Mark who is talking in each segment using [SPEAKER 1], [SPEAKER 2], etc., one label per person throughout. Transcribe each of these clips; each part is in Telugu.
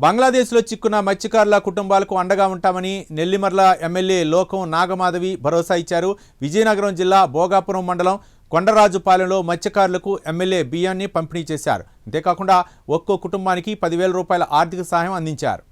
[SPEAKER 1] బంగ్లాదేశ్లో చిక్కున్న మత్స్యకారుల కుటుంబాలకు అండగా ఉంటామని నెల్లిమర్ల ఎమ్మెల్యే లోకం నాగమాధవి భరోసా ఇచ్చారు. విజయనగరం జిల్లా భోగాపురం మండలం కొండరాజుపాలెంలో మత్స్యకారులకు ఎమ్మెల్యే బియ్యాన్ని పంపిణీ చేశారు. అంతేకాకుండా ఒక్కో కుటుంబానికి పదివేల రూపాయల ఆర్థిక సహాయం అందించారు.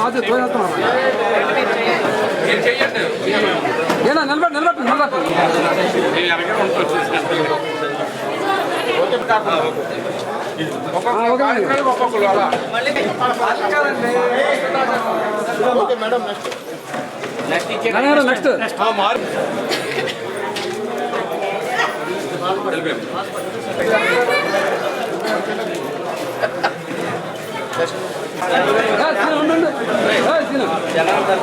[SPEAKER 2] రాజు తోచేస్తున్నాం ఏనా ఓకే మేడం. నాన్నగారు, నెక్స్ట్.
[SPEAKER 3] ఎలా ఉంటారు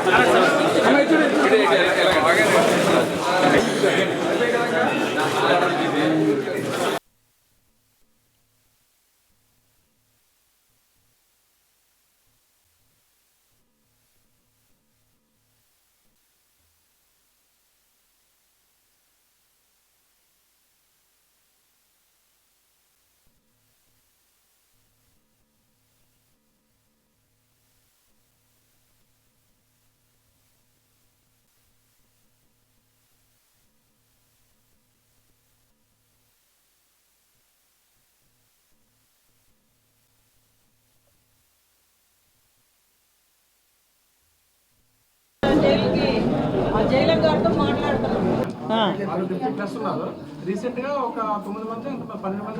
[SPEAKER 4] ప్లస్ ఉన్నారు. రీసెంట్గా ఒక తొమ్మిది మంది ఇంకా పన్నెండు మంది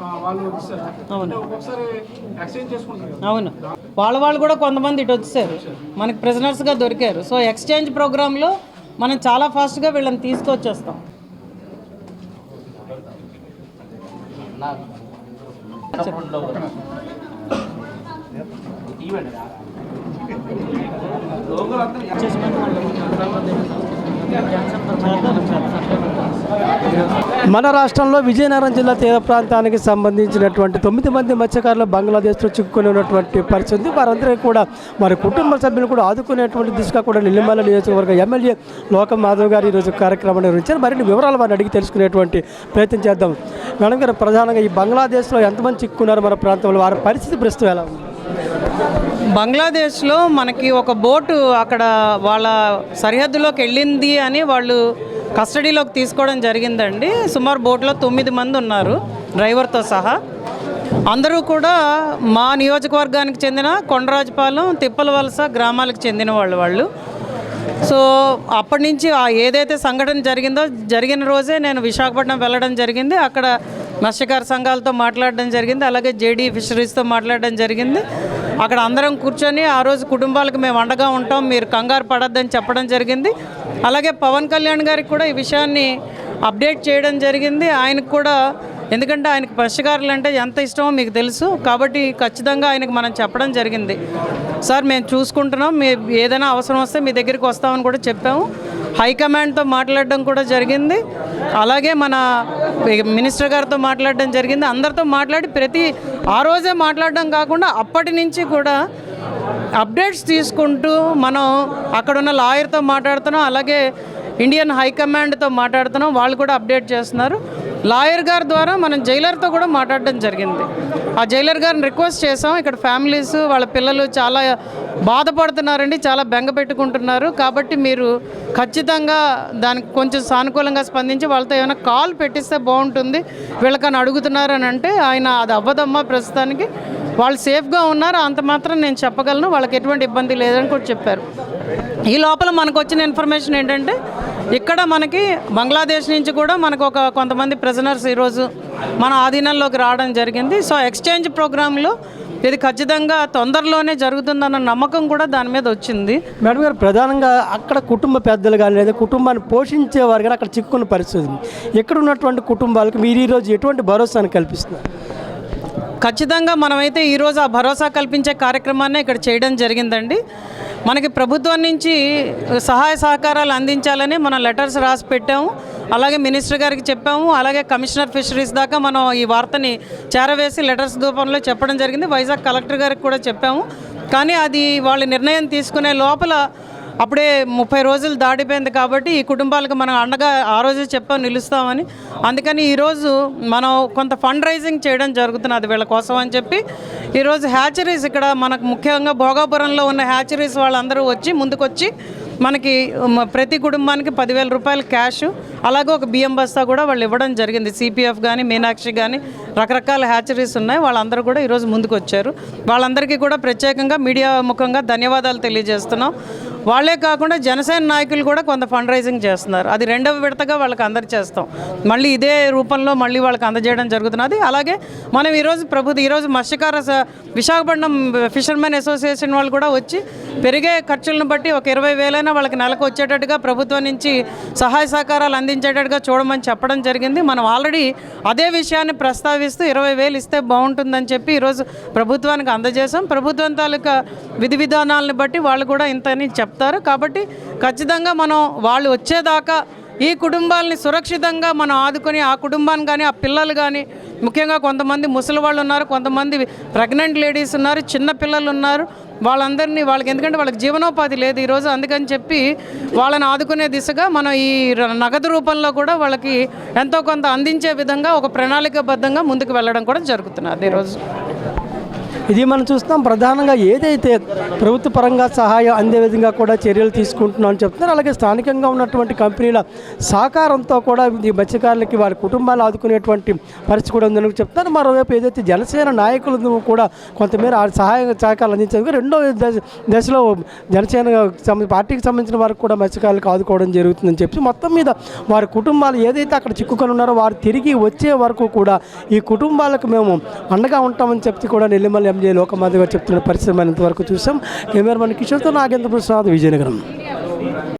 [SPEAKER 4] ఆ, వాళ్ళు వచ్చారు అంటే ఒక్కొక్కసారి ఎక్స్చేంజ్ చేసుకుంటారు కదా.
[SPEAKER 3] అవును. వాళ్ళ వాళ్ళు కూడా కొంతమంది ఇటు వచ్చేసారు. మనకి ప్రిజనర్స్గా దొరికారు. సో ఎక్స్చేంజ్ ప్రోగ్రాంలో మనం చాలా ఫాస్ట్గా వీళ్ళని తీసుకొచ్చేస్తాం.
[SPEAKER 5] మన రాష్ట్రంలో విజయనగరం జిల్లా తీర ప్రాంతానికి సంబంధించినటువంటి తొమ్మిది మంది మత్స్యకారులు బంగ్లాదేశ్లో చిక్కుకుని ఉన్నటువంటి పరిస్థితి. వారందరికీ కూడా వారి కుటుంబ సభ్యులు కూడా ఆదుకునేటువంటి దిశగా కూడా నిల్లిమల్ల నియోజకవర్గ ఎమ్మెల్యే లోకం మాధవ్ గారు ఈరోజు కార్యక్రమం నిర్వహించారు. మరిన్ని వివరాలు వారిని అడిగి తెలుసుకునేటువంటి ప్రయత్నం చేద్దాం. మేడం గారు ప్రధానంగా ఈ బంగ్లాదేశ్లో ఎంతమంది చిక్కున్నారు మన ప్రాంతంలో? వారి పరిస్థితి ప్రస్తుతం ఎలా ఉంది?
[SPEAKER 3] బంగ్లాదేశ్లో మనకి ఒక బోటు అక్కడ వాళ్ళ సరిహద్దులోకి వెళ్ళింది అని వాళ్ళు కస్టడీలోకి తీసుకోవడం జరిగిందండి. సుమారు బోట్లో తొమ్మిది మంది ఉన్నారు డ్రైవర్తో సహా. అందరూ కూడా మా నియోజకవర్గానికి చెందిన కొండరాజపాలెం తిప్పలవలస గ్రామాలకు చెందిన వాళ్ళు వాళ్ళు. సో అప్పటి నుంచి ఏదైతే సంఘటన జరిగిందో జరిగిన రోజే నేను విశాఖపట్నం వెళ్ళడం జరిగింది. అక్కడ మత్స్యకార సంఘాలతో మాట్లాడడం జరిగింది. అలాగే జేడీ ఫిషరీస్తో మాట్లాడడం జరిగింది. అక్కడ అందరం కూర్చొని ఆ రోజు కుటుంబాలకు మేము అండగా ఉంటాం. మీరు కంగారు పడద్దని చెప్పడం జరిగింది. అలాగే పవన్ కళ్యాణ్ గారికి కూడా ఈ విషయాన్ని అప్డేట్ చేయడం జరిగింది. ఆయనకు కూడా ఎందుకంటే ఆయనకు మత్స్యకారులు అంటే ఎంత ఇష్టమో మీకు తెలుసు. కాబట్టి ఖచ్చితంగా ఆయనకు మనం చెప్పడం జరిగింది. సార్ మేము చూసుకుంటున్నాం. మీ ఏదైనా అవసరం వస్తే మీ దగ్గరికి వస్తామని కూడా చెప్పాము. హైకమాండ్తో మాట్లాడడం కూడా జరిగింది. అలాగే మన మినిస్టర్ గారితో మాట్లాడడం జరిగింది. అందరితో మాట్లాడి ప్రతి ఆ రోజే మాట్లాడడం కాకుండా అప్పటి నుంచి కూడా అప్డేట్స్ తీసుకుంటూ మనం అక్కడున్న లాయర్తో మాట్లాడుతున్నాం అలాగే ఇండియన్ హైకమాండ్తో మాట్లాడుతున్నాం వాళ్ళు కూడా అప్డేట్ చేస్తున్నారు. లాయర్ గారి ద్వారా మనం జైలర్తో కూడా మాట్లాడడం జరిగింది. ఆ జైలర్ గారిని రిక్వెస్ట్ చేసాం ఇక్కడ ఫ్యామిలీస్ వాళ్ళ పిల్లలు చాలా బాధపడుతున్నారండి చాలా బెంగ పెట్టుకుంటున్నారు. కాబట్టి మీరు ఖచ్చితంగా దానికి కొంచెం సానుకూలంగా స్పందించి వాళ్ళతో ఏమైనా కాల్ పెట్టిస్తే బాగుంటుంది. వీళ్ళకని అడుగుతున్నారని అంటే ఆయన అది అవ్వదమ్మా ప్రస్తుతానికి. వాళ్ళు సేఫ్గా ఉన్నారు అంత మాత్రం నేను చెప్పగలను. వాళ్ళకి ఎటువంటి ఇబ్బంది లేదని కూడా చెప్పారు. ఈ లోపల మనకు వచ్చిన ఇన్ఫర్మేషన్ ఏంటంటే ఇక్కడ మనకి బంగ్లాదేశ్ నుంచి కూడా మనకు ఒక కొంతమంది ప్రిజనర్స్ ఈరోజు మన ఆధీనంలోకి రావడం జరిగింది. సో ఎక్స్చేంజ్ ప్రోగ్రాంలో ఇది ఖచ్చితంగా తొందరలోనే జరుగుతుందన్న నమ్మకం కూడా దాని మీద వచ్చింది.
[SPEAKER 5] మేడం గారు ప్రధానంగా అక్కడ కుటుంబ పెద్దలు కానీ లేదా కుటుంబాన్ని పోషించేవారు కానీ అక్కడ చిక్కుకున్న పరిస్థితి ఇక్కడ ఉన్నటువంటి కుటుంబాలకు మీరు ఈరోజు ఎటువంటి భరోసాను కల్పిస్తున్నారు?
[SPEAKER 3] ఖచ్చితంగా మనమైతే ఈరోజు ఆ భరోసా కల్పించే కార్యక్రమాన్ని ఇక్కడ చేయడం జరిగిందండి. మనకి ప్రభుత్వం నుంచి సహాయ సహకారాలు అందించాలని మనం లెటర్స్ రాసి పెట్టాము. అలాగే మినిస్టర్ గారికి చెప్పాము. అలాగే కమిషనర్ ఫిషరీస్ దాకా మనం ఈ వార్తని చేరవేసి లెటర్స్ రూపంలో చెప్పడం జరిగింది. వైజాగ్ కలెక్టర్ గారికి కూడా చెప్పాము. కానీ అది వాళ్ళు నిర్ణయం తీసుకునే లోపల అప్పుడే ముప్పై రోజులు దాటిపోయింది కాబట్టి ఈ కుటుంబాలకు మనం అండగా ఆ రోజే చెప్పా నిలుస్తామని. అందుకని ఈరోజు మనం కొంత ఫండ్ రైజింగ్ చేయడం జరుగుతున్నది వీళ్ళ కోసం అని చెప్పి. ఈరోజు హ్యాచరీస్ ఇక్కడ మనకు ముఖ్యంగా భోగాపురంలో ఉన్న హ్యాచరీస్ వాళ్ళందరూ వచ్చి ముందుకొచ్చి మనకి ప్రతి కుటుంబానికి పదివేల రూపాయలు క్యాష్ అలాగే ఒక బియ్యం బస్తా కూడా వాళ్ళు ఇవ్వడం జరిగింది. సిపిఎఫ్ కానీ మీనాక్షి కానీ రకరకాల హ్యాచరీస్ ఉన్నాయి. వాళ్ళందరూ కూడా ఈరోజు ముందుకు వచ్చారు వాళ్ళందరికీ కూడా ప్రత్యేకంగా మీడియా ముఖంగా ధన్యవాదాలు తెలియజేస్తున్నాం. వాళ్ళే కాకుండా జనసేన నాయకులు కూడా కొంత ఫండ్ రైజింగ్ చేస్తున్నారు. అది రెండవ విడతగా వాళ్ళకి అందరు చేస్తాం. మళ్ళీ ఇదే రూపంలో మళ్ళీ వాళ్ళకి అందజేయడం జరుగుతున్నది. అలాగే మనం ఈరోజు ప్రభుత్వ ఈరోజు మత్స్యకార విశాఖపట్నం ఫిషర్మెన్ అసోసియేషన్ వాళ్ళు కూడా వచ్చి పెరిగే ఖర్చులను బట్టి ఒక ఇరవై వేలైనా వాళ్ళకి నెలకు వచ్చేటట్టుగా ప్రభుత్వం నుంచి సహాయ సహకారాలు అందించేటట్టుగా చూడమని చెప్పడం జరిగింది. మనం ఆల్రెడీ అదే విషయాన్ని ప్రస్తావిస్తూ ఇరవై వేలు ఇస్తే బాగుంటుందని చెప్పి ఈరోజు ప్రభుత్వానికి అందజేశాం. ప్రభుత్వం తాలూకా విధి విధానాలను బట్టి వాళ్ళు కూడా ఇంతని చెప్ప చెప్తారు. కాబట్టి ఖచ్చితంగా మనం వాళ్ళు వచ్చేదాకా ఈ కుటుంబాలని సురక్షితంగా మనం ఆదుకొని ఆ కుటుంబాన్ని కానీ ఆ పిల్లలు కానీ ముఖ్యంగా కొంతమంది ముసలి వాళ్ళు ఉన్నారు కొంతమంది ప్రెగ్నెంట్ లేడీస్ ఉన్నారు చిన్న పిల్లలు ఉన్నారు వాళ్ళందరినీ వాళ్ళకి ఎందుకంటే వాళ్ళకి జీవనోపాధి లేదు ఈరోజు అందుకని చెప్పి వాళ్ళని ఆదుకునే దిశగా మనం ఈ ర- నగదు రూపంలో కూడా వాళ్ళకి ఎంతో కొంత అందించే విధంగా ఒక ప్రణాళికబద్ధంగా ముందుకు వెళ్ళడం కూడా జరుగుతున్నది ఈరోజు
[SPEAKER 5] ఇది మనం చూస్తాం ప్రధానంగా ఏదైతే ప్రభుత్వ పరంగా సహాయం అందే విధంగా కూడా చర్యలు తీసుకుంటున్నామని చెప్తున్నారు. అలాగే స్థానికంగా ఉన్నటువంటి కంపెనీల సహకారంతో కూడా ఈ మత్స్యకారులకి వారి కుటుంబాలు ఆదుకునేటువంటి పరిస్థితి కూడా ఉందని చెప్తున్నారు. మరోవైపు ఏదైతే జనసేన నాయకులు కూడా కొంతమేర ఆ సహాయ సహకారాలు అందించేందుకు రెండో దశలో జనసేన పార్టీకి సంబంధించిన వారికి కూడా మత్స్యకారులకు ఆదుకోవడం జరుగుతుందని చెప్పి మొత్తం మీద వారి కుటుంబాలు ఏదైతే అక్కడ చిక్కుకొని ఉన్నారో వారు తిరిగి వచ్చే వరకు కూడా ఈ కుటుంబాలకు మేము అండగా ఉంటామని చెప్పి కూడా నెల్లిమల్లి ఎంజే లోకమాధవ్ గారు చెప్తున్న పరిస్థితి మనంతవరకు చూసాం. కెమెరామెన్ కిషోర్తో నాగేంద్ర ప్రసాద్ విజయనగరం.